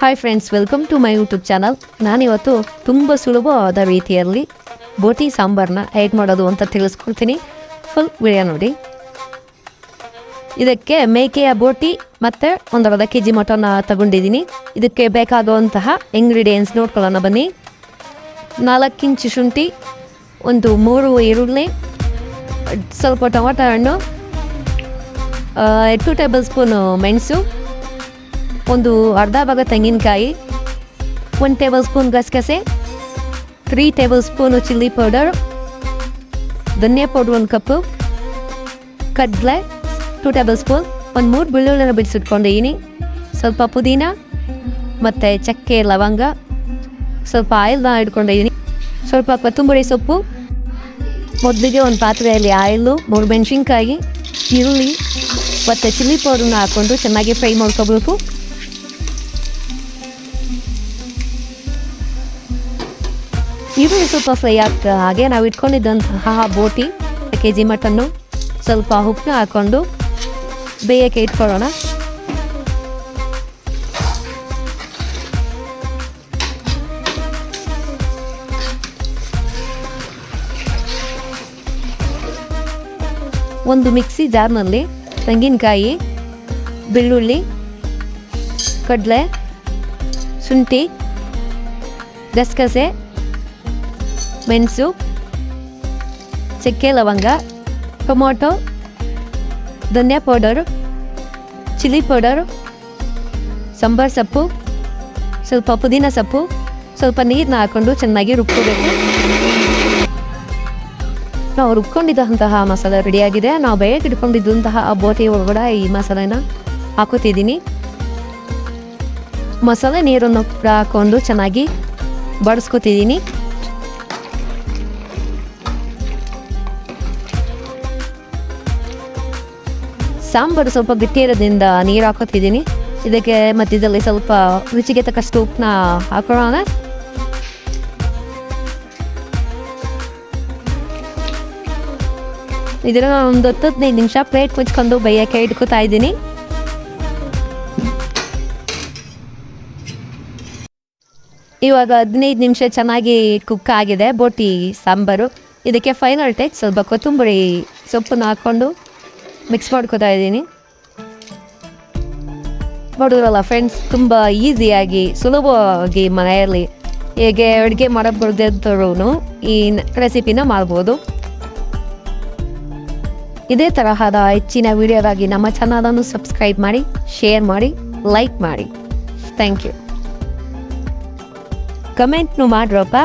Hi friends welcome to my YouTube channel ನಾನಿವತ್ತು ತುಂಬ ಸುಲಭವಾದ ರೀತಿಯಲ್ಲಿ ಬೋಟಿ ಸಾಂಬಾರನ್ನ ಹೇಗೆ ಮಾಡೋದು ಅಂತ ತಿಳಿಸ್ಕೊಳ್ತೀನಿ ಫುಲ್ ವಿಡಿಯೋ ನೋಡಿ. ಇದಕ್ಕೆ ಮೇಕೆಯ ಬೋಟಿ ಮತ್ತು ಒಂದು ಅರ್ಧ ಕೆ ಜಿ ಮಟನ್ನ ತಗೊಂಡಿದ್ದೀನಿ. ಇದಕ್ಕೆ ಬೇಕಾಗುವಂತಹ ಇಂಗ್ರೀಡಿಯೆಂಟ್ಸ್ ನೋಡ್ಕೊಳ್ಳೋಣ ಬನ್ನಿ. ನಾಲ್ಕು ಇಂಚು ಶುಂಠಿ, ಒಂದು ಮೂರು ಈರುಳ್ಳಿ, ಸ್ವಲ್ಪ ಟೊಮಾಟೊ ಹಣ್ಣು ಟು ಟೇಬಲ್ ಸ್ಪೂನು ಮೆಣಸು ಒಂದು ಅರ್ಧ ಭಾಗ ತೆಂಗಿನಕಾಯಿ ಒನ್ ಟೇಬಲ್ ಸ್ಪೂನ್ ಗಸಗಸೆ three tablespoon chilli powder ಧನಿಯಾ ಪೌಡ್ರ್ ಒಂದು ಕಪ್ಪು ಕಡಲೆ ಟು ಟೇಬಲ್ ಸ್ಪೂನ್ ಒಂದು ಮೂರು ಬೆಳ್ಳುಳ್ಳಿನ ಬಿಡಿಸಿಟ್ಕೊಂಡಿದ್ದೀನಿ ಸ್ವಲ್ಪ ಪುದೀನ ಮತ್ತು ಚಕ್ಕೆ, ಲವಂಗ, ಸ್ವಲ್ಪ ಆಯಿಲ್ನ ಇಟ್ಕೊಂಡಿದ್ದೀನಿ ಸ್ವಲ್ಪ ಕೊತ್ತಂಬರಿ ಸೊಪ್ಪು, ಮೊದಲಿಗೆ ಒಂದು ಪಾತ್ರೆಯಲ್ಲಿ ಆಯಿಲು ಮೂರು ಮೆಣಸಿನ್ಕಾಯಿ, ಈರುಳ್ಳಿ ಮತ್ತು ಚಿಲ್ಲಿ ಪೌಡ್ರನ್ನ ಹಾಕ್ಕೊಂಡು ಚೆನ್ನಾಗಿ ಫ್ರೈ ಮಾಡ್ಕೋಬೇಕು. ಈರುಳ್ಳಿ ಸ್ವಲ್ಪ ಫ್ರೈ ಹಾಗೆ ನಾವು ಇಟ್ಕೊಂಡಿದ್ದಂತಹ ಬೋಟಿ ಕೆ ಜಿ ಮಟನ್ನು ಸ್ವಲ್ಪ ಉಪ್ಪನ್ನ ಹಾಕ್ಕೊಂಡು ಬೇಯಕ್ಕೆ ಇಟ್ಕೊಳ್ಳೋಣ. ಒಂದು ಮಿಕ್ಸಿ ಜಾರ್ನಲ್ಲಿ ತೆಂಗಿನಕಾಯಿ, ಬೆಳ್ಳುಳ್ಳಿ, ಕಡಲೆ, ಶುಂಠಿ, ಗಸಗಸೆ ಮೆಣಸು ಚಕ್ಕೆ ಲವಂಗ, ಟೊಮೊಟೊ, ಧನಿಯಾ ಪೌಡರ್, ಚಿಲ್ಲಿ ಪೌಡರ್, ಸಾಂಬಾರ್ ಸೊಪ್ಪು, ಸ್ವಲ್ಪ ಪುದೀನ ಸೊಪ್ಪು, ಸ್ವಲ್ಪ ನೀರನ್ನ ಹಾಕ್ಕೊಂಡು ಚೆನ್ನಾಗಿ ರುಬ್ಕೋಬೇಕು. ನಾವು ರುಬ್ಕೊಂಡಿದ್ದಂತಹ ಮಸಾಲೆ ರೆಡಿಯಾಗಿದೆ. ನಾವು ಬೇಗ ಇಟ್ಕೊಂಡಿದ್ದಂತಹ ಆ ಬೋಟಿ ಒಳಗಡೆ ಈ ಮಸಾಲೆನ ಹಾಕೋತಿದ್ದೀನಿ ಮಸಾಲೆ ನೀರನ್ನು ಕೂಡ ಹಾಕ್ಕೊಂಡು ಚೆನ್ನಾಗಿ ಬಡಿಸ್ಕೊತಿದ್ದೀನಿ ಸಾಂಬಾರು ಸ್ವಲ್ಪ ಗಟ್ಟಿ ಇರೋದ್ರಿಂದ ನೀರು ಹಾಕೋತಿದ್ದೀನಿ. ಇದಕ್ಕೆ ಮಧ್ಯದಲ್ಲಿ ಸ್ವಲ್ಪ ರುಚಿಗೆ ತಕ್ಕಷ್ಟು ಉಪ್ಪನ್ನ ಹಾಕೋಣ ಇದನ್ನ ಒಂದು ಹತ್ತು ಹದಿನೈದು ನಿಮಿಷ ಪ್ಲೇಟ್ ಮುಚ್ಕೊಂಡು ಬೈಯಕ್ಕೆ ಇಟ್ಕೋತಾ ಇದ್ದೀನಿ. ಇವಾಗ ಹದಿನೈದು ನಿಮಿಷ ಚೆನ್ನಾಗಿ ಕುಕ್ ಆಗಿದೆ ಬೋಟಿ ಸಾಂಬಾರು. ಇದಕ್ಕೆ ಫೈನಲ್ ಟೈಪ್ ಸ್ವಲ್ಪ ಕೊತ್ತಂಬರಿ ಸೊಪ್ಪನ್ನು ಹಾಕ್ಕೊಂಡು ಮಿಕ್ಸ್ ಮಾಡ್ಕೋತಾ ಇದ್ದೀನಿ. ನೋಡಿದ್ರಲ್ಲ ಫ್ರೆಂಡ್ಸ್ ತುಂಬ ಈಸಿಯಾಗಿ ಸುಲಭವಾಗಿ ಮನೆಯಲ್ಲಿ ಹೇಗೆ ಅಡುಗೆ ಮಾಡಕ್ಕೆ ಈ ರೆಸಿಪಿನ ಮಾಡ್ಬೋದು. ಇದೇ ತರಹದ ಹೆಚ್ಚಿನ ವಿಡಿಯೋಗಾಗಿ ನಮ್ಮ ಚಾನಲನ್ನು ಸಬ್ಸ್ಕ್ರೈಬ್ ಮಾಡಿ ಶೇರ್ ಮಾಡಿ ಲೈಕ್ ಮಾಡಿ. ಥ್ಯಾಂಕ್ ಯು ಕಮೆಂಟ್ನು ಮಾಡ್ರಪ್ಪ.